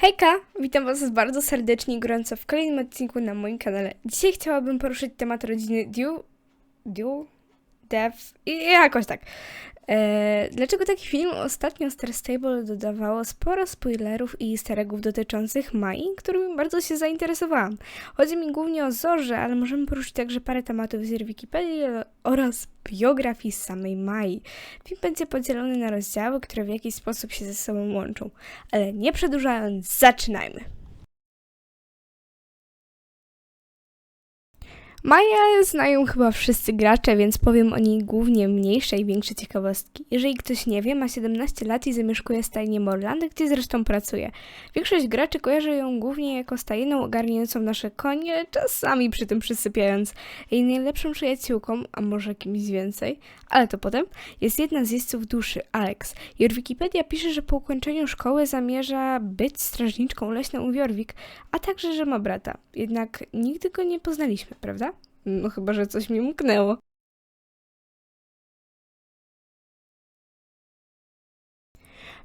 Hejka! Witam Was bardzo serdecznie i gorąco w kolejnym odcinku na moim kanale. Dzisiaj chciałabym poruszyć temat rodziny Dew, Dew, Dev i jakoś tak. Eee, dlaczego taki film? Ostatnio Star Stable dodawało sporo spoilerów i easter dotyczących Mai, którymi bardzo się zainteresowałam. Chodzi mi głównie o Zorze, ale możemy poruszyć także parę tematów z Wikipedii oraz biografii samej Mai. Film będzie podzielony na rozdziały, które w jakiś sposób się ze sobą łączą. Ale nie przedłużając, zaczynajmy. Maja znają chyba wszyscy gracze, więc powiem o niej głównie mniejsze i większe ciekawostki. Jeżeli ktoś nie wie, ma 17 lat i zamieszkuje stajnię Morland, gdzie zresztą pracuje. Większość graczy kojarzy ją głównie jako stajną ogarniającą nasze konie, czasami przy tym przysypiając. Jej najlepszą przyjaciółką, a może kimś więcej, ale to potem, jest jedna z jeźdźców duszy, Alex. Jorwikipedia pisze, że po ukończeniu szkoły zamierza być strażniczką leśną u Jorwik, a także, że ma brata. Jednak nigdy go nie poznaliśmy, prawda? No chyba, że coś mi umknęło.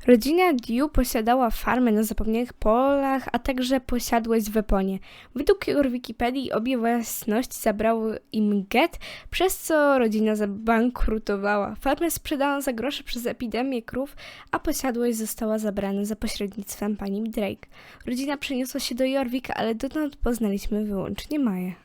Rodzina Dew posiadała farmę na zapomnianych polach, a także posiadłość w Eponie. Według Wikipedii obie własności zabrały im Get, przez co rodzina zabankrutowała. Farmę sprzedano za grosze przez epidemię krów, a posiadłość została zabrana za pośrednictwem pani Drake. Rodzina przeniosła się do Jorvik, ale dotąd poznaliśmy wyłącznie Maję.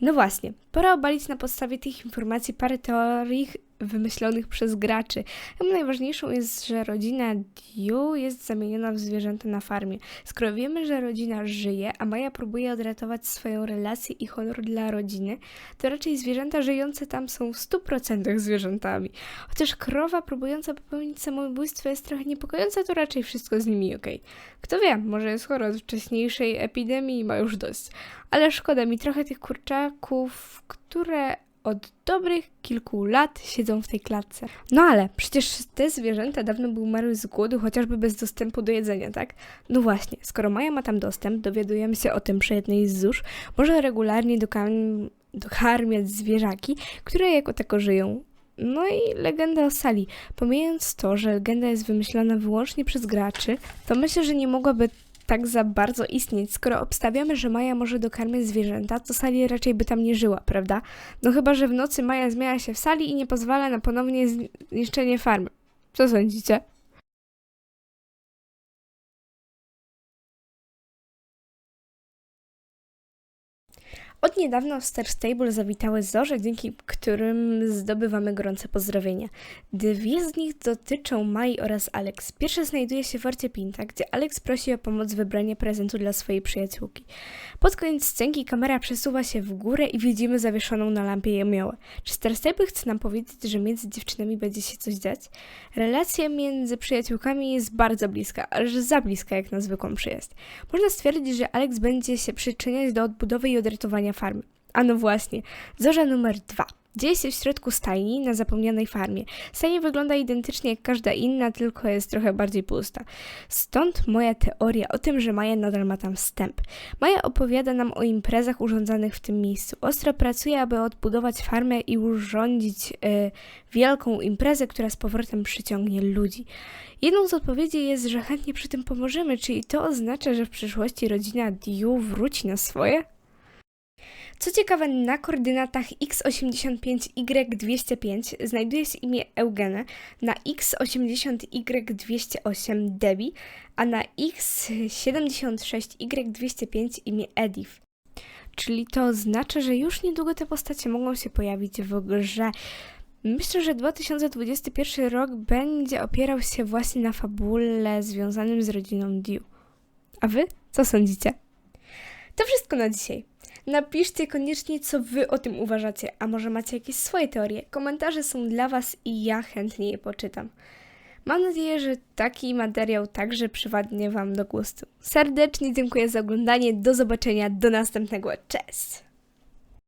No właśnie, pora obalić na podstawie tych informacji parę teorii wymyślonych przez graczy. Chyba najważniejszą jest, że rodzina Dew jest zamieniona w zwierzęta na farmie. Skoro wiemy, że rodzina żyje, a Maja próbuje odratować swoją relację i honor dla rodziny, to raczej zwierzęta żyjące tam są w 100% zwierzętami. Chociaż krowa próbująca popełnić samobójstwo jest trochę niepokojąca, to raczej wszystko z nimi ok. Kto wie, może jest chora od wcześniejszej epidemii i ma już dość. Ale szkoda mi trochę tych kurczaków, które od dobrych kilku lat siedzą w tej klatce. No ale przecież te zwierzęta dawno by umarły z głodu, chociażby bez dostępu do jedzenia, tak? No właśnie, skoro Maja ma tam dostęp, dowiadujemy się o tym przy jednej z zusz, może regularnie dokam- dokarmiać zwierzaki, które jako tako żyją. No i legenda o Sali. Pomijając to, że legenda jest wymyślona wyłącznie przez graczy, to myślę, że nie mogłaby tak za bardzo istnieć. Skoro obstawiamy, że Maja może dokarmiać zwierzęta, to Sali raczej by tam nie żyła, prawda? No chyba, że w nocy Maja zmienia się w Sali i nie pozwala na ponownie zniszczenie farmy. Co sądzicie? Od niedawna w Star Stable zawitały zorze, dzięki którym zdobywamy gorące pozdrowienia. Dwie z nich dotyczą Mai oraz Alex. Pierwsza znajduje się w Forcie Pinta, gdzie Alex prosi o pomoc w wybranie prezentu dla swojej przyjaciółki. Pod koniec scenki kamera przesuwa się w górę i widzimy zawieszoną na lampie jemiołę. Czy Star Stable chce nam powiedzieć, że między dziewczynami będzie się coś dziać? Relacja między przyjaciółkami jest bardzo bliska, aż za bliska jak na zwykłą przyjaźń. Można stwierdzić, że Alex będzie się przyczyniać do odbudowy i odratowania farmy. A no właśnie, zorza numer dwa. Dzieje się w środku stajni na zapomnianej farmie. Stajnia wygląda identycznie jak każda inna, tylko jest trochę bardziej pusta. Stąd moja teoria o tym, że Maja nadal ma tam wstęp. Maja opowiada nam o imprezach urządzanych w tym miejscu. Ostro pracuje, aby odbudować farmę i urządzić e, wielką imprezę, która z powrotem przyciągnie ludzi. Jedną z odpowiedzi jest, że chętnie przy tym pomożemy, czyli to oznacza, że w przyszłości rodzina Diu wróci na swoje? Co ciekawe, na koordynatach x85y205 znajduje się imię Eugene, na x80y208 Debbie, a na x76y205 imię Edith. Czyli to oznacza, że już niedługo te postacie mogą się pojawić w grze. Myślę, że 2021 rok będzie opierał się właśnie na fabule związanym z rodziną Dew. A wy? Co sądzicie? To wszystko na dzisiaj. Napiszcie koniecznie, co wy o tym uważacie, a może macie jakieś swoje teorie. Komentarze są dla was i ja chętnie je poczytam. Mam nadzieję, że taki materiał także przypadnie wam do gustu. Serdecznie dziękuję za oglądanie. Do zobaczenia. Do następnego. Cześć!